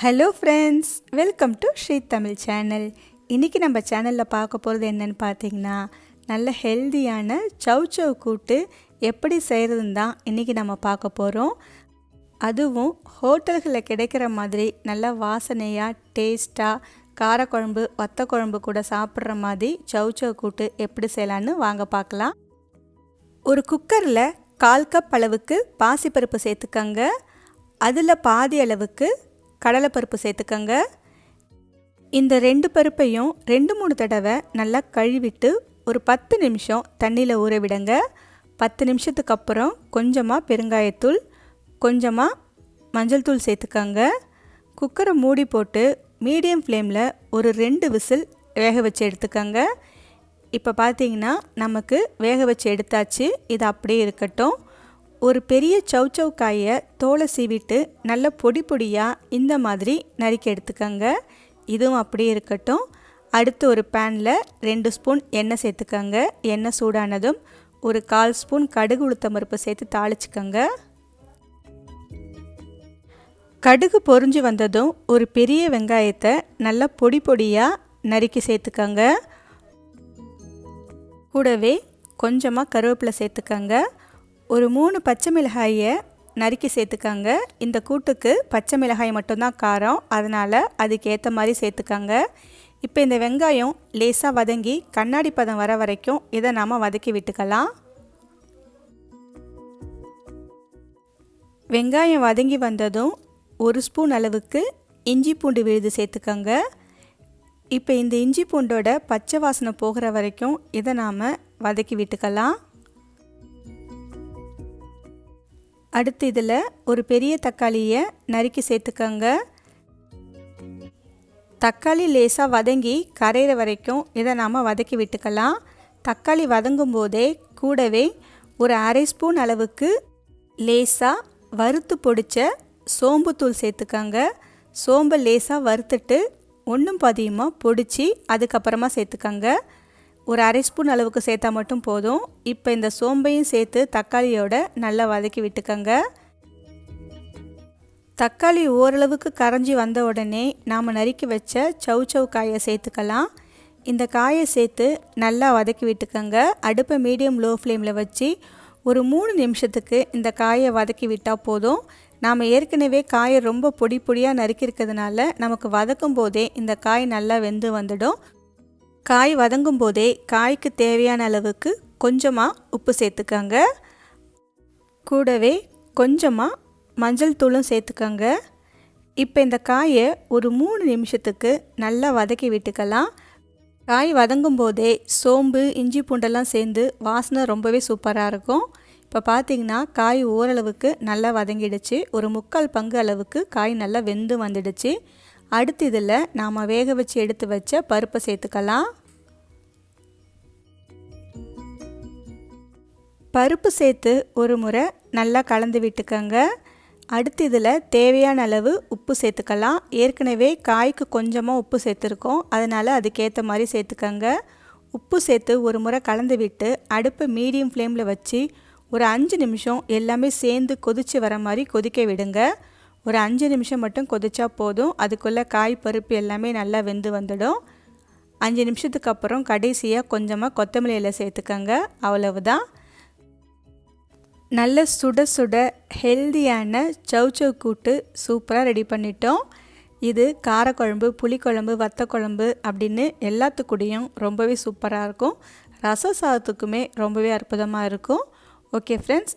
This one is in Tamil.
Hello friends welcome to Shri Tamil channel இன்றைக்கி நம்ம சேனலில் பார்க்க போகிறது என்னென்னு பார்த்தீங்கன்னா நல்ல ஹெல்தியான சவ் சவ் கூட்டு எப்படி செய்கிறதுன்னு தான் இன்றைக்கி நம்ம பார்க்க போகிறோம் அதுவும் ஹோட்டல்களில் கிடைக்கிற மாதிரி நல்ல வாசனையாக டேஸ்ட்டாக காரக்குழம்பு வத்த குழம்பு கூட சாப்பிட்ற மாதிரி சவ் சவ் கூட்டு எப்படி செய்யலான்னு வாங்க பார்க்கலாம். ஒரு குக்கரில் கால் கப் அளவுக்கு பாசிப்பருப்பு சேர்த்துக்கங்க. அதில் பாதி அளவுக்கு கடலைப்பருப்பு சேர்த்துக்கங்க. இந்த ரெண்டு பருப்பையும் ரெண்டு மூணு தடவை நல்லா கழுவிட்டு ஒரு பத்து நிமிஷம் தண்ணியில் ஊற விடுங்க. பத்து நிமிஷத்துக்கு அப்புறம் கொஞ்சமாக பெருங்காயத்தூள் கொஞ்சமாக மஞ்சள் தூள் சேர்த்துக்கங்க. குக்கரை மூடி போட்டு மீடியம் ஃப்ளேமில் ஒரு ரெண்டு விசில் வேக வச்சு எடுத்துக்கங்க. இப்போ பார்த்தீங்கன்னா நமக்கு வேக வச்சு எடுத்தாச்சு. இது அப்படியே இருக்கட்டும். ஒரு பெரிய சௌச்சௌ காயை தோலை சீவிட்டு நல்ல பொடி பொடியாக இந்த மாதிரி நறுக்கி எடுத்துக்கோங்க. இதுவும் அப்படியே இருக்கட்டும். அடுத்து ஒரு பேனில் ரெண்டு ஸ்பூன் எண்ணெய் சேர்த்துக்கோங்க. எண்ணெய் சூடானதும் ஒரு கால் ஸ்பூன் கடுகு உளுத்தம் பருப்பு சேர்த்து தாளிச்சுக்கோங்க. கடுகு பொறிஞ்சு வந்ததும் ஒரு பெரிய வெங்காயத்தை நல்லா பொடி பொடியாக நறுக்கி சேர்த்துக்கோங்க. கூடவே கொஞ்சமாக கருவேப்பிலை சேர்த்துக்கோங்க. ஒரு மூணு பச்சை மிளகாயை நறுக்கி சேர்த்துக்கங்க. இந்த கூட்டுக்கு பச்சை மிளகாய் மட்டும்தான் காரம். அதனால் அதுக்கேற்ற மாதிரி சேர்த்துக்கங்க. இப்போ இந்த வெங்காயம் லேசாக வதங்கி கண்ணாடி பதம் வர வரைக்கும் இதை நாம் வதக்கி விட்டுக்கலாம். வெங்காயம் வதங்கி வந்ததும் ஒரு ஸ்பூன் அளவுக்கு இஞ்சி பூண்டு விழுது சேர்த்துக்கங்க. இப்போ இந்த இஞ்சி பூண்டோட பச்சை வாசனை போகிற வரைக்கும் இதை நாம் வதக்கி விட்டுக்கலாம். அடுத்து இதில் ஒரு பெரிய தக்காளியை நறுக்கி சேர்த்துக்கோங்க. தக்காளி லேசாக வதங்கி கரையிற வரைக்கும் இதை நாம் வதக்கி விட்டுக்கலாம். தக்காளி வதங்கும் போதே கூடவே ஒரு அரை ஸ்பூன் அளவுக்கு லேசாக வறுத்து பொடிச்ச சோம்புத்தூள் சேர்த்துக்கோங்க. சோம்பை லேசாக வறுத்துட்டு ஒன்றும் பதியமாக பொடிச்சு அதுக்கப்புறமா சேர்த்துக்கோங்க. ஒரு அரை ஸ்பூன் அளவுக்கு சேர்த்தா மட்டும் போதும். இப்போ இந்த சோம்பையும் சேர்த்து தக்காளியோட நல்லா வதக்கி விட்டுக்கங்க. தக்காளி ஓரளவுக்கு கரைஞ்சி வந்த உடனே நாம் நறுக்கி வச்ச சவு சவு காயை சேர்த்துக்கலாம். இந்த காயை சேர்த்து நல்லா வதக்கி விட்டுக்கங்க. அடுப்பை மீடியம் லோ ஃப்ளேமில் வச்சு ஒரு மூணு நிமிஷத்துக்கு இந்த காயை வதக்கி விட்டால் போதும். நாம் ஏற்கனவே காயை ரொம்ப பொடி பொடியாக நறுக்கியிருக்கிறதுனால நமக்கு வதக்கும் போதே இந்த காய் நல்லா வெந்து வந்துடும். காய் வதங்கும் போதே காய்க்கு தேவையான அளவுக்கு கொஞ்சமாக உப்பு சேர்த்துக்கங்க. கூடவே கொஞ்சமாக மஞ்சள் தூளும் சேர்த்துக்கங்க. இப்போ இந்த காயை ஒரு மூணு நிமிஷத்துக்கு நல்லா வதக்கி விட்டுக்கலாம். காய் வதங்கும் போதே சோம்பு இஞ்சி பூண்டெல்லாம் சேர்ந்து வாசனை ரொம்பவே சூப்பராக இருக்கும். இப்போ பார்த்தீங்கன்னா காய் ஓரளவுக்கு நல்லா வதங்கிடுச்சு. ஒரு முக்கால் பங்கு அளவுக்கு காய் நல்லா வெந்து வந்துடுச்சு. அடுத்து இதில் நாம் வேக வச்சு எடுத்து வச்ச பருப்பை சேர்த்துக்கலாம். பருப்பு சேர்த்து ஒரு முறை நல்லா கலந்து விட்டுக்கோங்க. அடுத்து இதில் தேவையான அளவு உப்பு சேர்த்துக்கலாம். ஏற்கனவே காய்க்கு கொஞ்சமாக உப்பு சேர்த்துருக்கோம். அதனால் அதுக்கேற்ற மாதிரி சேர்த்துக்கோங்க. உப்பு சேர்த்து ஒரு முறை கலந்து விட்டு அடுப்பு மீடியம் ஃப்ளேமில் வச்சு ஒரு அஞ்சு நிமிஷம் எல்லாமே சேர்ந்து கொதித்து வர மாதிரி கொதிக்க விடுங்க. ஒரு அஞ்சு நிமிஷம் மட்டும் கொதிச்சா போதும். அதுக்குள்ளே காய் பருப்பு எல்லாமே நல்லா வெந்து வந்துடும். அஞ்சு நிமிஷத்துக்கு அப்புறம் கடைசியாக கொஞ்சமாக கொத்தமல்லி இலை சேர்த்துக்கங்க. அவ்வளவுதான். நல்ல சுட சுட ஹெல்தியான சௌச்சௌ கூட்டு சூப்பராக ரெடி பண்ணிட்டோம். இது காரக்குழம்பு புளிக்குழம்பு வத்த குழம்பு அப்படின்னு எல்லாத்துக்கூடையும் ரொம்பவே சூப்பராக இருக்கும். ரச சாதத்துக்குமே ரொம்பவே அற்புதமாக இருக்கும். Okay friends